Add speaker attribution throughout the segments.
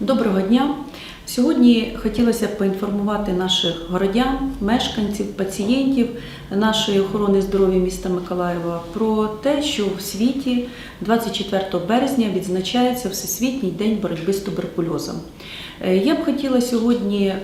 Speaker 1: Доброго дня! Сьогодні хотілося б поінформувати наших городян, мешканців, пацієнтів нашої охорони здоров'я міста Миколаєва про те, що в світі 24 березня відзначається Всесвітній день боротьби з туберкульозом. Е, Я б хотіла сьогодні е,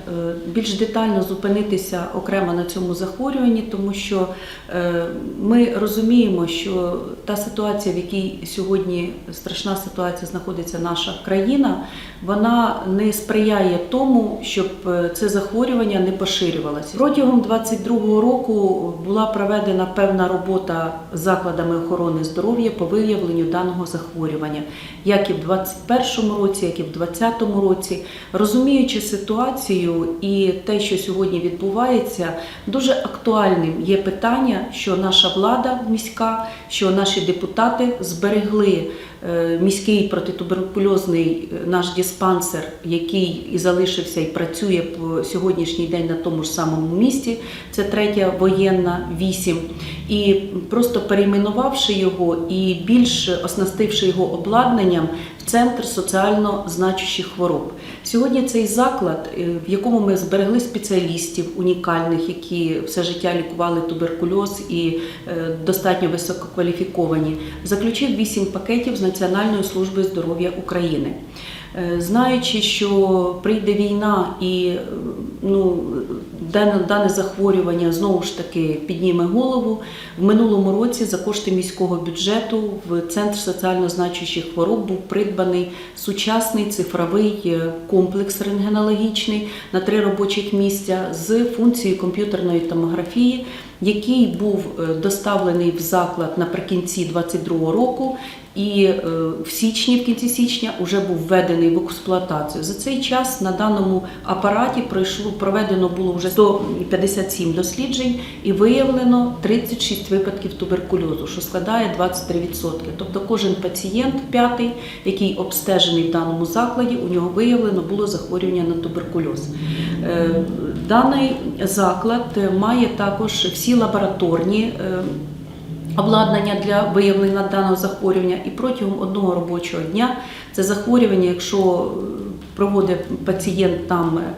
Speaker 1: більш детально зупинитися окремо на цьому захворюванні, тому що е, ми розуміємо, що та ситуація, в якій сьогодні страшна ситуація знаходиться наша країна, вона не сприяє тому, щоб е, це захворювання не поширювалося. Протягом 2022 року була проведена певна робота з закладами охорони здоров'я по виявленню даного захворювання, як і в 2021 році, як і в 2020 році. Розуміючи ситуацію і те, що сьогодні відбувається, дуже актуальним є питання, що наша влада міська, що наші депутати зберегли міський протитуберкульозний е, наш диспансер, який і залишився і працює по сьогоднішній день на тому ж самому місці. Це третя воєнна 8. І просто перейменувавши його і більш оснастивши його обладнанням центр соціально значущих хвороб. Сьогодні цей заклад, е, в якому ми зберегли спеціалістів унікальних, які все життя лікували туберкульоз і е, достатньо висококваліфіковані, заключив 8 пакетів з Національної служби здоров'я України. Е, Знаючи, що прийде війна і е, ну, дане, дане захворювання знову ж таки підніме голову, в минулому році за кошти міського бюджету в Центр соціально значущих хвороб був придбаний сучасний цифровий е, комплекс рентгенологічний на три робочих місця з функцією комп'ютерної томографії, який був е, доставлений в заклад наприкінці 2022 року. І е, в січні, в кінці січня, вже був введений в експлуатацію. За цей час на даному апараті пройшло проведено було вже 157 досліджень і виявлено 36 випадків туберкульозу, що складає 23%. Тобто кожен пацієнт п'ятий, який обстежений в даному закладі, у нього виявлено було захворювання на туберкульоз. Е, Даний заклад має також всі лабораторні. е, обладнання для виявлення даного захворювання і протягом одного робочого дня це захворювання, якщо е, проводить пацієнт там е,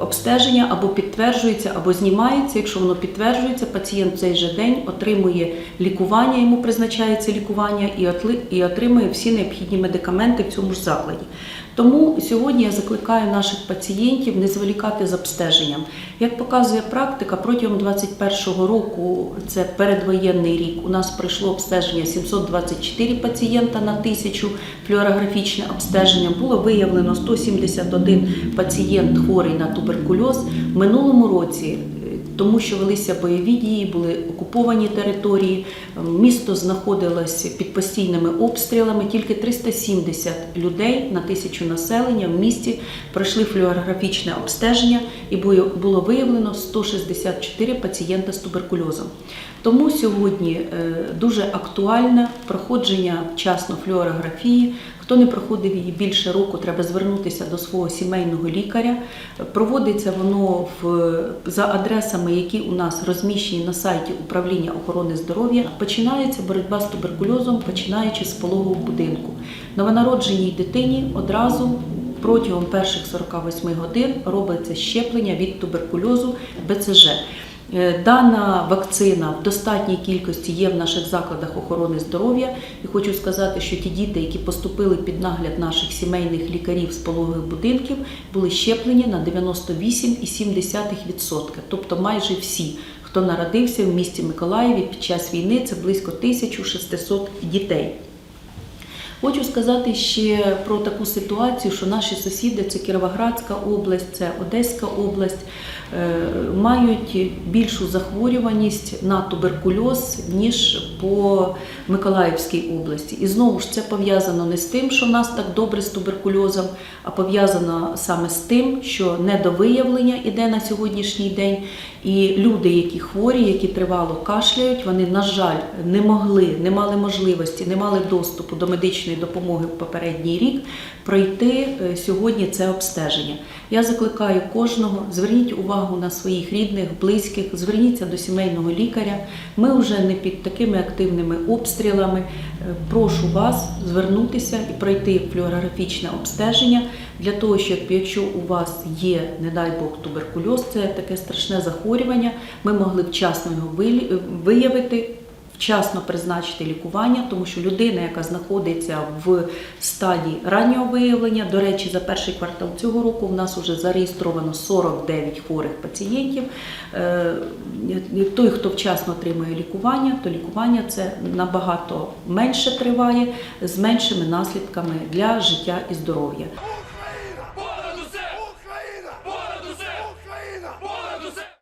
Speaker 1: обстеження або підтверджується, або знімається. Якщо воно підтверджується, пацієнт в цей же день отримує лікування, йому призначається лікування і отримує всі необхідні медикаменти в цьому ж закладі. Тому сьогодні я закликаю наших пацієнтів не зволікати з обстеженням. Як показує практика, протягом 2021 року, це передвоєнний рік, у нас пройшло обстеження 724 пацієнта на тисячу флюорографічне обстеження. Було виявлено 171 пацієнт хворий на туберкульоз. В минулому році тому що велися бойові дії, були окуповані території, місто знаходилось під постійними обстрілами. Тільки 370 людей на тисячу населення в місті пройшли флюорографічне обстеження і було виявлено 164 пацієнта з туберкульозом. Тому сьогодні е, дуже актуальне проходження вчасно флюорографії. Хто не проходив її більше року, треба звернутися до свого сімейного лікаря. Проводиться воно в, за адресами, які у нас розміщені на сайті управління охорони здоров'я. Починається боротьба з туберкульозом, починаючи з пологового будинку. Новонародженій дитині одразу протягом перших 48 годин робиться щеплення від туберкульозу БЦЖ. Е, Дана вакцина в достатній кількості є в наших закладах охорони здоров'я. І хочу сказати, що ті діти, які поступили під нагляд наших сімейних лікарів з пологових будинків, були щеплені на 98,7%. Тобто майже всі, хто народився в місті Миколаєві під час війни, це близько 1600 дітей. Хочу сказати ще про таку ситуацію, що наші сусіди це Кіровоградська область, це Одеська область, е, мають більшу захворюваність на туберкульоз, ніж по Миколаївській області. І знову ж це пов'язано не з тим, що в нас так добре з туберкульозом, а пов'язано саме з тим, що недовиявлення іде на сьогоднішній день. І люди, які хворі, які тривало кашляють, вони, на жаль, не могли, не мали можливості, не мали доступу до медичної медичної допомоги в попередній рік, пройти е, сьогодні це обстеження. Я закликаю кожного, зверніть увагу на своїх рідних, близьких, зверніться до сімейного лікаря. Ми вже не під такими активними обстрілами. Е, Прошу вас звернутися і пройти флюорографічне обстеження для того, щоб якщо у вас є, не дай Бог, туберкульоз, це таке страшне захворювання, ми могли вчасно його виявити. Вчасно призначити лікування, тому що людина, яка знаходиться в стадії раннього виявлення, до речі, за перший квартал цього року в нас вже зареєстровано 49 хворих пацієнтів. Е, Той, хто вчасно отримує лікування, то лікування це набагато менше триває з меншими наслідками для життя і здоров'я.